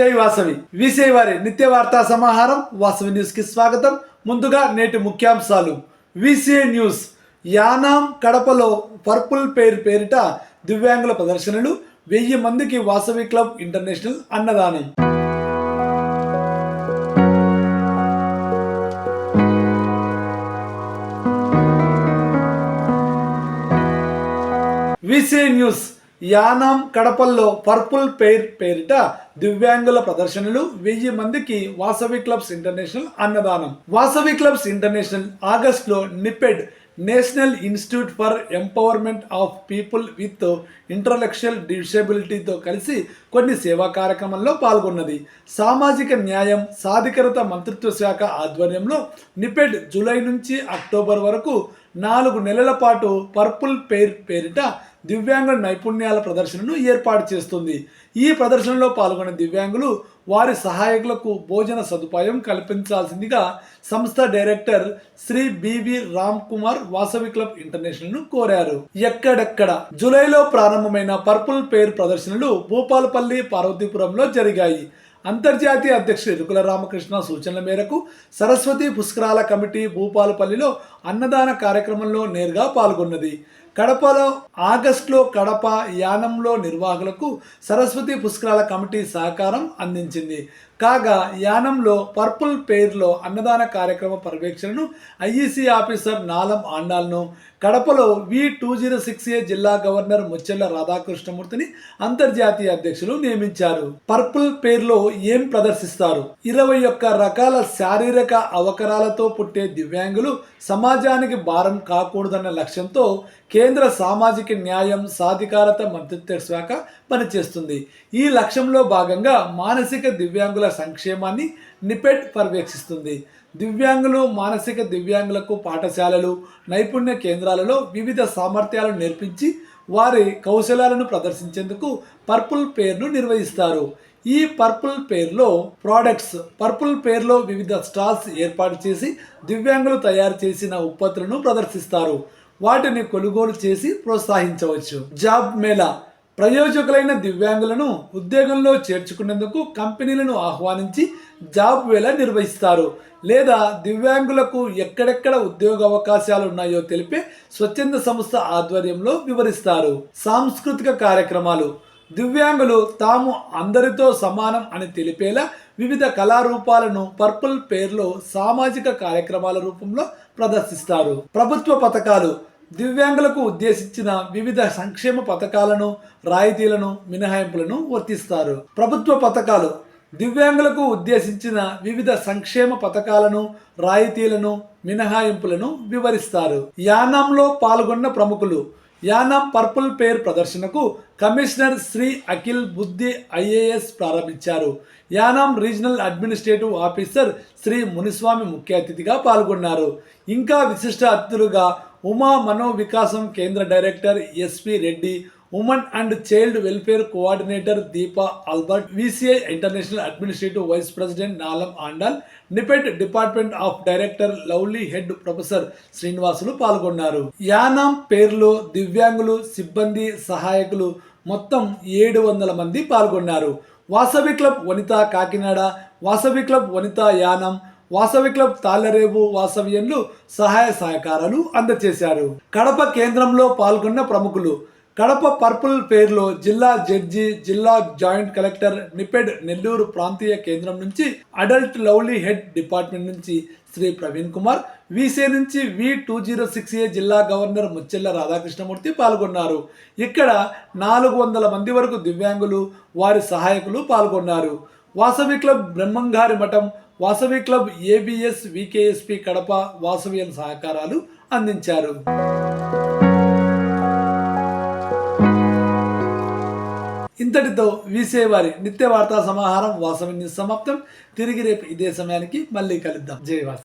జై వాసవి. విసే వారి నిత్య వార్తా సమాహారం వాసవి న్యూస్కి స్వాగతం. ముందుగా నేటి ముఖ్యాంశాలు. VCA news. యానాం కడపలో పర్పుల్ పేరు పేరిట దివ్యాంగుల ప్రదర్శనలు. వెయ్యి మందికి వాసవి క్లబ్ ఇంటర్నేషనల్ అన్నదానం. విసే న్యూస్. యానాం కడపల్లో పర్పుల్ పేర్ పేరిట దివ్యాంగుల ప్రదర్శనలు వెయ్యి మందికి వాసవి క్లబ్స్ ఇంటర్నేషనల్ అన్నదానం. వాసవి క్లబ్స్ ఇంటర్నేషనల్ ఆగస్టులో NIEPID national institute for empowerment of people with intellectual డిసెబిలిటీతో కలిసి కొన్ని సేవా కార్యక్రమంలో పాల్గొన్నది. సామాజిక న్యాయం సాధికారత మంత్రిత్వ శాఖ ఆధ్వర్యంలో నిపెడ్ జూలై నుంచి అక్టోబర్ వరకు నాలుగు నెలల పాటు పర్పుల్ పేర్ పేరిట దివ్యాంగుల నైపుణ్యాల ప్రదర్శనను ఏర్పాటు చేస్తుంది. ఈ ప్రదర్శనలో పాల్గొన్న దివ్యాంగులు వారి సహాయకులకు భోజన సదుపాయం కల్పించాల్సిందిగా సంస్థ director Shri BV Ram Kumar Vasavi club ఇంటర్నేషనల్ను కోరారు. ఎక్కడెక్కడ జూలైలో ప్రారంభమైన పర్పుల్ పేర్ ప్రదర్శనలు భూపాలపల్లి పార్వతీపురంలో జరిగాయి. అంతర్జాతీయ అధ్యక్షుడు ఇరుకుల రామకృష్ణ సూచనల మేరకు సరస్వతి పుష్కరాల కమిటీ భూపాలపల్లిలో అన్నదాన కార్యక్రమంలో నేరుగా పాల్గొన్నది. కడపలో ఆగస్టులో కడప యానంలో నిర్వాహకులకు సరస్వతి పుష్కరాల కమిటీ సహకారం అందించింది. కాగా యానంలో పర్పుల్ పేర్లో అన్నదాన కార్యక్రమ పర్యవేక్షణను ఐఈసీ ఆఫీసర్ నాలం ఆండాల్ను కడపలో V two zero six A జిల్లా గవర్నర్ ముచ్చెల్ల రాధాకృష్ణమూర్తిని అంతర్జాతీయ అధ్యక్షులు నియమించారు. పర్పుల్ పేర్లో ఏం ప్రదర్శిస్తారు? ఇరవై ఒక్క రకాల శారీరక అవకరాలతో పుట్టే దివ్యాంగులు సమాజానికి భారం కాకూడదన్న లక్ష్యంతో కేంద్ర సామాజిక న్యాయం సాధికారత మంత్రిత్వ శాఖ పనిచేస్తుంది. ఈ లక్ష్యంలో భాగంగా మానసిక దివ్యాంగుల సంక్షేమాన్ని నిపెట్ పర్యవేక్షిస్తుంది. దివ్యాంగులు మానసిక దివ్యాంగులకు పాఠశాలలు నైపుణ్య కేంద్రాలలో వివిధ సామర్థ్యాలను నేర్పించి వారి కౌశలాలను ప్రదర్శించేందుకు పర్పుల్ పేర్ను నిర్వహిస్తారు. ఈ పర్పుల్ పేర్లో ప్రోడక్ట్స్ పర్పుల్ పేర్లో వివిధ స్టాల్స్ ఏర్పాటు చేసి దివ్యాంగులు తయారు చేసిన ఉత్పత్తులను ప్రదర్శిస్తారు. వాటిని కొనుగోలు చేసి ప్రోత్సహించవచ్చు. జాబ్ మేళా ప్రయోజకులైన దివ్యాంగులను ఉద్యోగంలో చేర్చుకునేందుకు కంపెనీలను ఆహ్వానించి జాబ్ వేళ నిర్వహిస్తారు. లేదా దివ్యాంగులకు ఎక్కడెక్కడ ఉద్యోగ అవకాశాలు ఉన్నాయో తెలిపే స్వచ్ఛంద సంస్థ ఆధ్వర్యంలో వివరిస్తారు. సాంస్కృతిక కార్యక్రమాలు. దివ్యాంగులు తాము అందరితో సమానం అని తెలిపేలా వివిధ కళారూపాలను పర్పుల్ పేర్లో సామాజిక కార్యక్రమాల రూపంలో ప్రదర్శిస్తారు. ప్రభుత్వ పథకాలు. దివ్యాంగులకు ఉద్దేశించిన వివిధ సంక్షేమ పథకాలను రాయితీలను మినహాయింపులను వర్తిస్తారు. ప్రభుత్వ పథకాలు దివ్యాంగులకు ఉద్దేశించిన వివిధ సంక్షేమ పథకాలను రాయితీలను మినహాయింపులను వివరిస్తారు. యానాంలో పాల్గొన్న ప్రముఖులు యానా పర్పుల్ పేర్ ప్రదర్శనకు కమిషనర్ శ్రీ అఖిల్ బుద్ధి ఐఏఎస్ ప్రారంభించారు. Yanam regional administrative officer Shri Muniswamy ముఖ్య అతిథిగా పాల్గొన్నారు. ఇంకా విశిష్ట అతిథులుగా Uma Mano Vikasam Kendra director SP Reddy women and child welfare coordinator Deepa Albert VCI international administrative vice president Nalam Andal NIEPID department of director Lovely head professor Srinivasulu పాల్గొన్నారు. యానాం పేర్లో దివ్యాంగులు సిబ్బంది సహాయకులు మొత్తం ఏడు వందల మంది పాల్గొన్నారు. Vasavi club Vanitha Kakinada Vasavi club Vanitha Yanam Vasavi club Tallarevu వాసవ్యంలు సహాయ సహకారాలు అందజేశారు కడప కేంద్రంలో పాల్గొన్న ప్రముఖులు కడప పర్పుల్ పేరులో జిల్లా జడ్జి జిల్లా జాయింట్ కలెక్టర్ నిపెడ్ నెల్లూరు ప్రాంతీయ కేంద్రం నుంచి అడల్ట్ లవ్లీ హెడ్ డిపార్ట్మెంట్ నుంచి శ్రీ ప్రవీణ్ కుమార్ వీసే నుంచి V two zero six A జిల్లా గవర్నర్ ముచ్చెల్ల రాధాకృష్ణమూర్తి పాల్గొన్నారు. ఇక్కడ నాలుగు వందల మంది వరకు దివ్యాంగులు వారి సహాయకులు పాల్గొన్నారు. Vasavi club Brahmamgari Matham Vasavi club ABS VKSP Kadapa Vasavian సహకారాలు అందించారు. ఇంతటితో వీసే వారి నిత్య వార్తా సమాహారం వాసవి న్యూస్ సమాప్తం. తిరిగి రేపు ఇదే సమయానికి మళ్ళీ కలుద్దాం. జై వాసవి